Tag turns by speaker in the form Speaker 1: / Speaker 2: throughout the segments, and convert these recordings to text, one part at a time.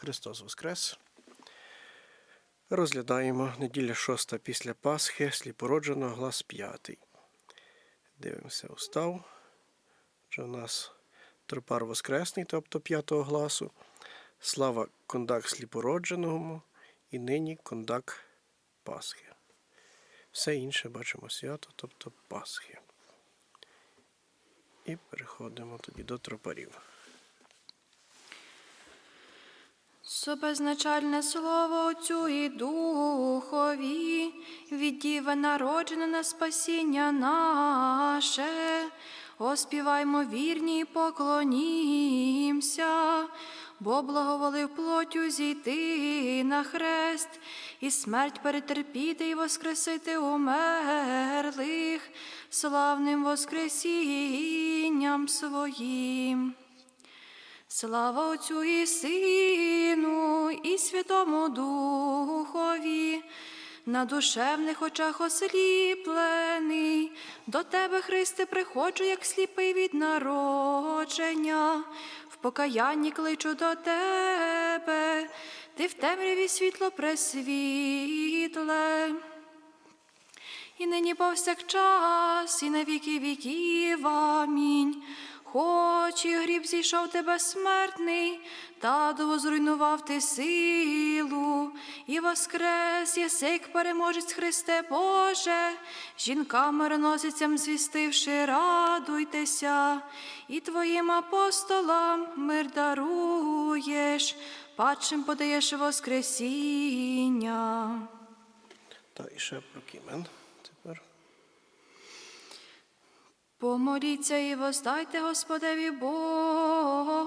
Speaker 1: Христос Воскрес. Розглядаємо неділя шоста після Пасхи, сліпородженого, глас п'ятий. Дивимося устав. Вже у нас тропар Воскресний, тобто п'ятого гласу. Слава кондак сліпородженому і нині кондак Пасхи. Все інше бачимо свято, тобто Пасхи. І переходимо тоді до тропарів.
Speaker 2: Собезначальне слово Отцю і Духові, від Діви народжене на спасіння наше, оспіваймо вірні, і поклонімся, бо благоволив плотю зійти на хрест, і смерть перетерпіти і воскресити умерлих, славним воскресінням своїм. Слава Отцю і Сину, і Святому Духові, на душевних очах осліплений, до Тебе, Христе, приходжу, як сліпий від народження, в покаянні кличу до Тебе, Ти в темряві світло пресвітле. І нині повсякчас, і на віки віків. Амінь. Хоч і гріб зійшов тебе смертний, та зруйнував ти силу, і воскрес єсик переможець Христе Боже, жінкам мироносицям звістивши, радуйтеся, і твоїм апостолам мир даруєш, падшим подаєш воскресіння.
Speaker 1: Та і ще про Кімен тепер.
Speaker 2: Помоліться і воздайте Господеві Богу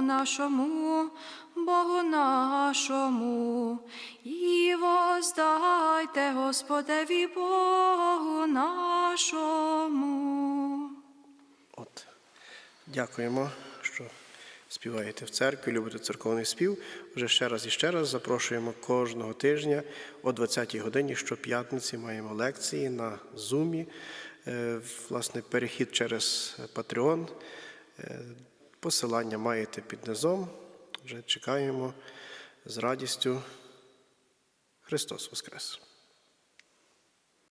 Speaker 2: нашому, Богу нашому, і воздайте Господеві Богу нашому.
Speaker 1: От. Дякуємо, співаєте в церкві, любите церковний спів. Вже ще раз і ще раз запрошуємо кожного тижня о 20-й годині щоп'ятниці маємо лекції на Зумі. Е, Власне, перехід через. Е, Посилання маєте під низом. Вже чекаємо з радістю. Христос Воскрес!